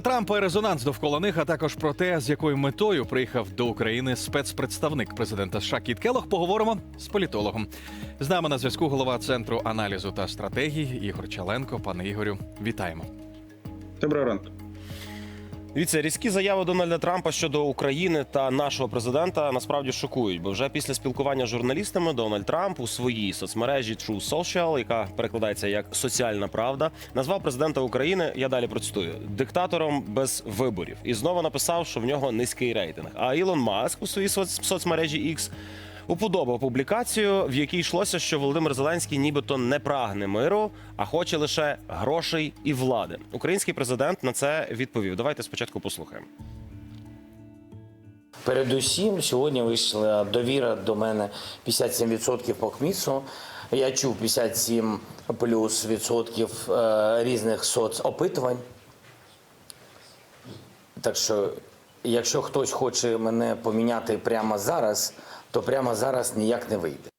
Трампа і резонанс довкола них, а також про те, з якою метою приїхав до України спецпредставник президента США Кіт Келох. Поговоримо з політологом. З нами на зв'язку голова центру аналізу та стратегії Ігор Чаленко. Пане Ігорю, вітаємо. Доброго ранку. Дивіться, різкі заяви Дональда Трампа щодо України та нашого президента насправді шокують, бо вже після спілкування з журналістами Дональд Трамп у своїй соцмережі True Social, яка перекладається як соціальна правда, назвав президента України. Я далі процитую диктатором без виборів і знову написав, що в нього низький рейтинг. А Ілон Маск у своїй соц- соцмережі X уподобав публікацію, в якій йшлося, що Володимир Зеленський нібито не прагне миру, а хоче лише грошей і влади. Український президент на це відповів. Давайте спочатку послухаємо. Передусім, сьогодні вийшла довіра до мене 57% по КМІСу. Я чув 57 плюс відсотків е, різних соцопитувань. Так що, якщо хтось хоче мене поміняти прямо зараз, то прямо зараз ніяк не вийде.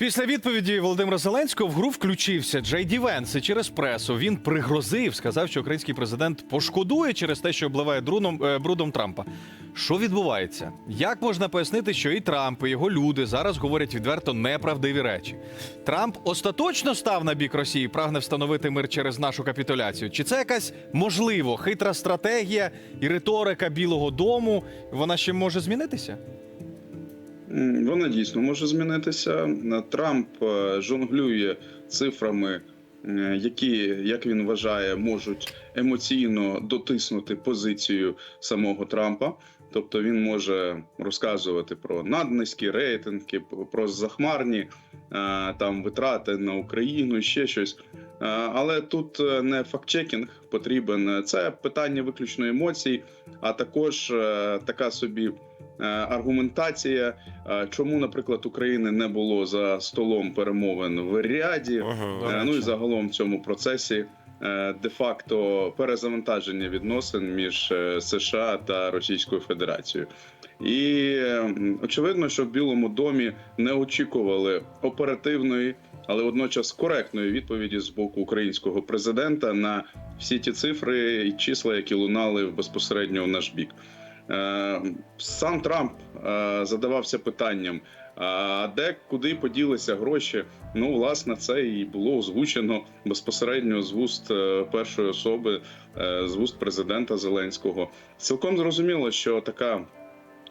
Після відповіді Володимира Зеленського в гру включився Джей Ді Венс і через пресу. Він пригрозив, сказав, що український президент пошкодує через те, що обливає друном, е, брудом Трампа. Що відбувається? Як можна пояснити, що і Трамп, і його люди зараз говорять відверто неправдиві речі? Трамп остаточно став на бік Росії, прагне встановити мир через нашу капітуляцію? Чи це якась можливо хитра стратегія і риторика Білого Дому? Вона ще може змінитися? Вона дійсно може змінитися. Трамп е, жонглює цифрами, е, які, як він вважає, можуть емоційно дотиснути позицію самого Трампа. Тобто він може розказувати про наднизькі рейтинги, про захмарні е, там витрати на Україну, ще щось. Е, Але тут е, не фактчекінг потрібен. Це питання виключно емоцій, а також е, така собі е, аргументація, е, чому, наприклад, України не було за столом перемовин в Ріаді. Е, Ну і загалом в цьому процесі е, де-факто перезавантаження відносин між е, США та Російською Федерацією. І е, очевидно, що в Білому домі не очікували оперативної, але водночас коректної відповіді з боку українського президента на всі ті цифри і числа, які лунали безпосередньо в наш бік. Е, Сам Трамп е, задавався питанням: а де куди поділися гроші? Ну, власне, це і було озвучено безпосередньо з вуст е, першої особи, е, з вуст президента Зеленського. Цілком зрозуміло, що така.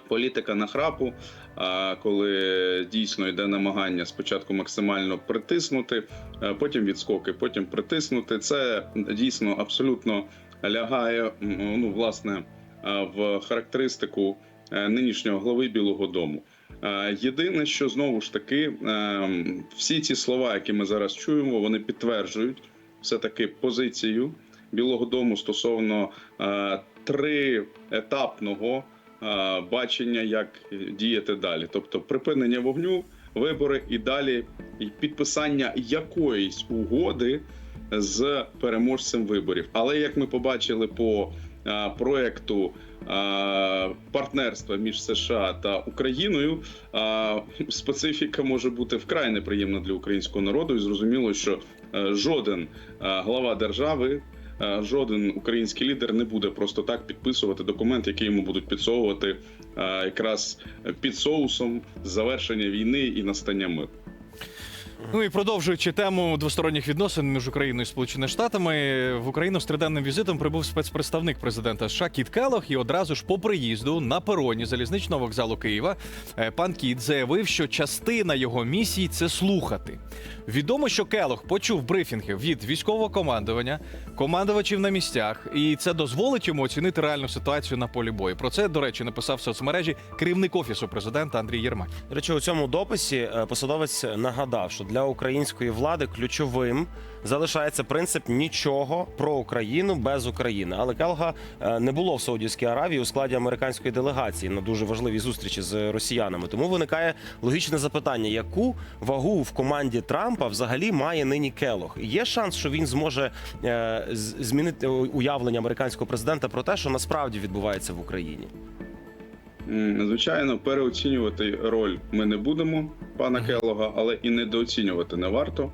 Політика нахрапу, а коли дійсно йде намагання спочатку максимально притиснути, е, потім відскоки, потім притиснути. Це дійсно абсолютно лягає ну, власне е, в характеристику е, нинішнього глави Білого Дому. Е, Єдине, що знову ж таки е, всі ці слова, які ми зараз чуємо, вони підтверджують все таки позицію Білого Дому стосовно е, триетапного е, бачення, як діяти далі, тобто припинення вогню, вибори і далі підписання якоїсь угоди з переможцем виборів. Але як ми побачили по е, проекту е, партнерства між США та Україною, е, специфіка може бути вкрай неприємна для українського народу, і зрозуміло, що е, жоден е, глава держави. е, Жоден український лідер не буде просто так підписувати документ, який йому будуть підсовувати е, якраз під соусом завершення війни і настання миру. Ну і продовжуючи тему двосторонніх відносин між Україною і Сполученими Штатами, в Україну з триденним візитом прибув спецпредставник президента США Кіт Келох. І одразу ж по приїзду на пероні залізничного вокзалу Києва е, пан Кіт заявив, що частина його місії це слухати. Відомо, що Келох почув брифінги від військового командування, командувачів на місцях, і це дозволить йому оцінити реальну ситуацію на полі бою. Про це, до речі, написав в соцмережі керівник офісу президента Андрій Єрмак. До речі, у цьому дописі е, посадовець нагадав, що для української влади ключовим залишається принцип нічого про Україну без України. Але Келга е, не було в Саудівській Аравії у складі американської делегації на дуже важливій зустрічі з росіянами. Тому виникає логічне запитання: яку вагу в команді Трампа взагалі має нині Келог? Є шанс, що він зможе е, змінити уявлення американського президента про те, що насправді відбувається в Україні? Звичайно, переоцінювати роль ми не будемо пана Келога, але і недооцінювати не варто.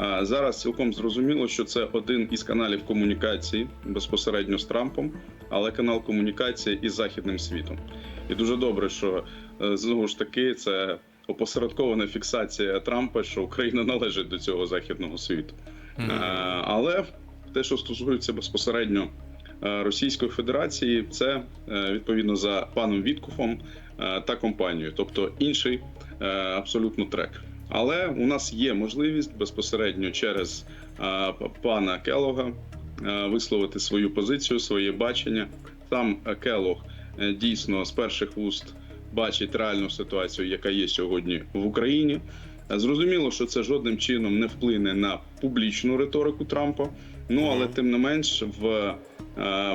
А зараз цілком зрозуміло, що це один із каналів комунікації безпосередньо з Трампом, але канал комунікації із західним світом. І дуже добре, що е, знову ж таки це опосередкована фіксація Трампа, що Україна належить до цього західного світу. Але те, що стосується безпосередньо Російської Федерації, це е, відповідно за паном Віткуфом е, та компанією, тобто інший е, абсолютно трек. Але у нас є можливість безпосередньо через е, пана Келога е, висловити свою позицію, своє бачення. Сам е, Келог е, дійсно з перших вуст бачить реальну ситуацію, яка є сьогодні в Україні. Е, Зрозуміло, що це жодним чином не вплине на публічну риторику Трампа. Ну але тим не менш, в е,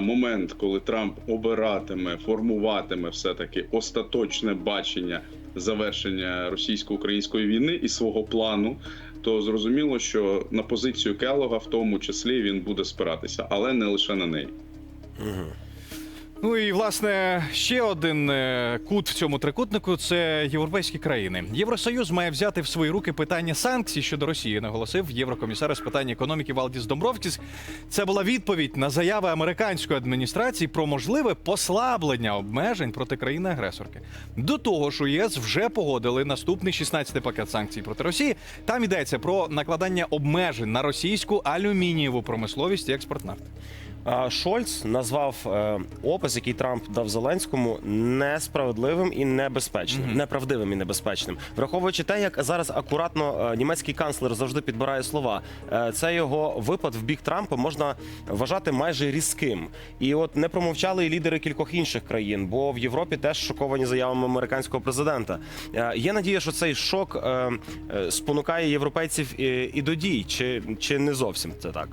момент, коли Трамп обиратиме, формуватиме все таки остаточне бачення завершення російсько-української війни і свого плану, то зрозуміло, що на позицію Келога, в тому числі, він буде спиратися, але не лише на неї. Мгм. Ну і власне ще один е, кут в цьому трикутнику це європейські країни. Євросоюз має взяти в свої руки питання санкцій щодо Росії, наголосив єврокомісар з питань економіки Валдіс Домбровкіс. Це була відповідь на заяви американської адміністрації про можливе послаблення обмежень проти країни-агресорки. До того ж, у ЄС вже погодили наступний 16-й пакет санкцій проти Росії. Там йдеться про накладання обмежень на російську алюмінієву промисловість і експорт нафти. Шольц назвав е, опис, який Трамп дав Зеленському, несправедливим і небезпечним, Мгм. неправдивим і небезпечним. Враховуючи те, як зараз акуратно е, німецький канцлер завжди підбирає слова, е, це його випад в бік Трампа можна вважати майже різким. І от не промовчали і лідери кількох інших країн, бо в Європі теж шоковані заявами американського президента. Е, Є надія, що цей шок спонукає європейців і до дій, чи, чи не зовсім це так?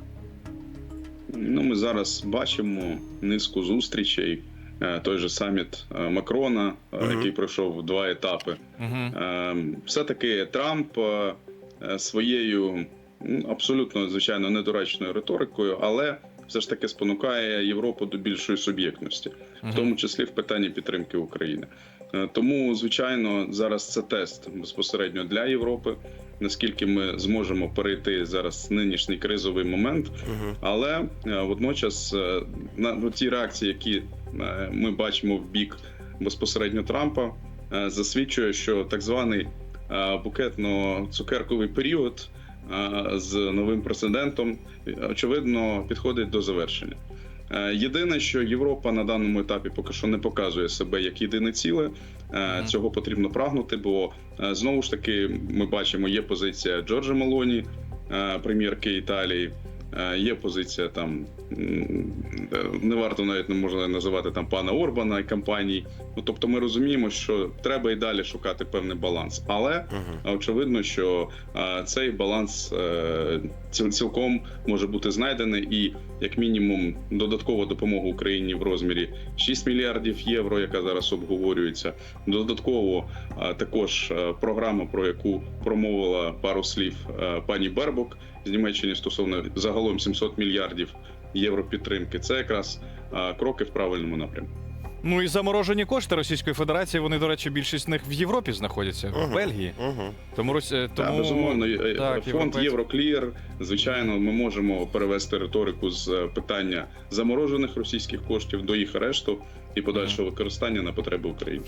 Ну, ми зараз бачимо низку зустрічей. Е, Той же саміт е, Макрона, е, Мгм. який пройшов два етапи. Угу. Е, Все-таки Трамп е, е, своєю м, абсолютно звичайно недоречною риторикою, але все ж таки спонукає Європу до більшої суб'єктності, в тому числі в питанні підтримки України. Тому, звичайно, зараз це тест безпосередньо для Європи. Наскільки ми зможемо перейти зараз нинішній кризовий момент, але е, водночас е, на ну, ті реакції, які е, ми бачимо в бік безпосередньо Трампа, засвідчує, що так званий букетно-цукерковий період з новим президентом очевидно підходить до завершення. Е, Єдине, що Європа на даному етапі поки що не показує себе як єдине ціле. Е, Цього потрібно прагнути, бо е, знову ж таки ми бачимо, є позиція Джорджа Мелоні, е, прем'єрки Італії. Е, Є позиція там не варто навіть не можна називати там пана Орбана і компаній. Ну тобто, ми розуміємо, що треба і далі шукати певний баланс, але Угу. очевидно, що е, цей баланс е, цілком може бути знайдений, і як мінімум додаткова допомога Україні в розмірі 6 мільярдів євро, яка зараз обговорюється. Додатково також програма, про яку промовила пару слів пані Бербок з Німеччини стосовно загалом 700 мільярдів євро підтримки. Це якраз кроки в правильному напрямку. Ну і заморожені кошти Російської Федерації. Вони, до речі, більшість з них в Європі знаходяться, в Мгм. Бельгії. Угу. Тому Рос- е, тому безумовно, е, так, фонд Євроклір. Звичайно, ми можемо перевести риторику з е, питання заморожених російських коштів до їх арешту і подальшого використання на потреби України.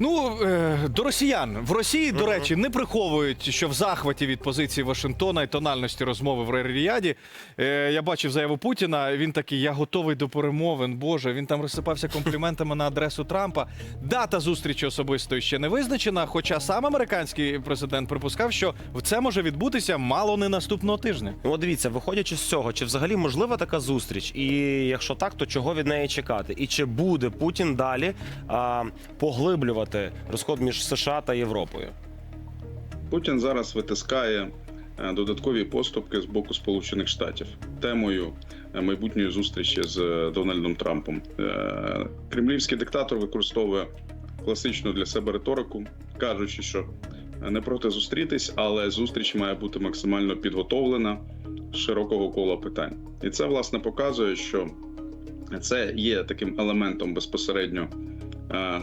Ну е, до росіян в Росії, до речі, не приховують, що в захваті від позиції Вашингтона і тональності розмови в Ріяді. Е, я бачив заяву Путіна. Він такий: я готовий до перемовин. Боже, він там розсипався компліментами на адресу Трампа. Дата зустрічі особистої ще не визначена. Хоча сам американський президент припускав, що це може відбутися мало не наступного тижня. Ну, дивіться, виходячи з цього, чи взагалі можлива така зустріч? І якщо так, то чого від неї чекати? І чи буде Путін далі а, поглиблювати розход між США та Європою? Путін зараз витискає е, додаткові поступки з боку Сполучених Штатів темою е, майбутньої зустрічі з е, Дональдом Трампом. Кремлівський диктатор використовує класичну для себе риторику, кажучи, що не проти зустрітись, але зустріч має бути максимально підготовлена з широкого кола питань. І це власне показує, що це є таким елементом безпосередньо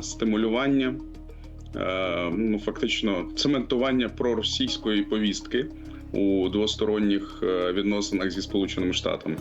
стимулювання, е, ну фактично цементування проросійської повістки у двосторонніх е, відносинах зі Сполученими Штатами.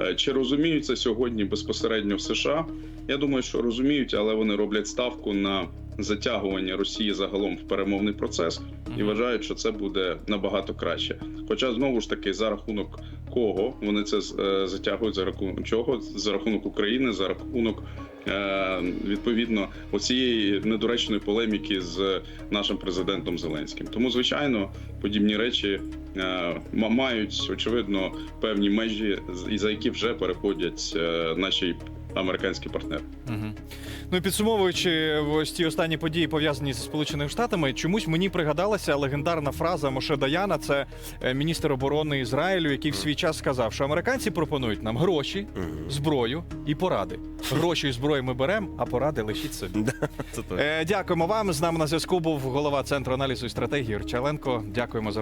Е, Чи розуміють це сьогодні безпосередньо в США? Я думаю, що розуміють, але вони роблять ставку на затягування Росії загалом в перемовний процес і вважають, що це буде набагато краще. Хоча знову ж таки за рахунок кого вони це е, затягують за рахунок чого? За рахунок України, за рахунок е, відповідно оцієї недоречної полеміки з нашим президентом Зеленським. Тому, звичайно, подібні речі е, ма- мають очевидно певні межі, за які вже переходять наші американські партнери. Мгм. Ну і підсумовуючи ось ті останні події, пов'язані зі Сполученими Штатами, чомусь мені пригадалася легендарна фраза Моше Даяна, це е, міністр оборони Ізраїлю, який в свій час сказав, що американці пропонують нам гроші, зброю і поради. Гроші і зброю ми беремо, а поради лишіть собі. Е, дякуємо вам. З нами на зв'язку був голова центру аналізу і стратегії Юрій Чаленко. Дякуємо за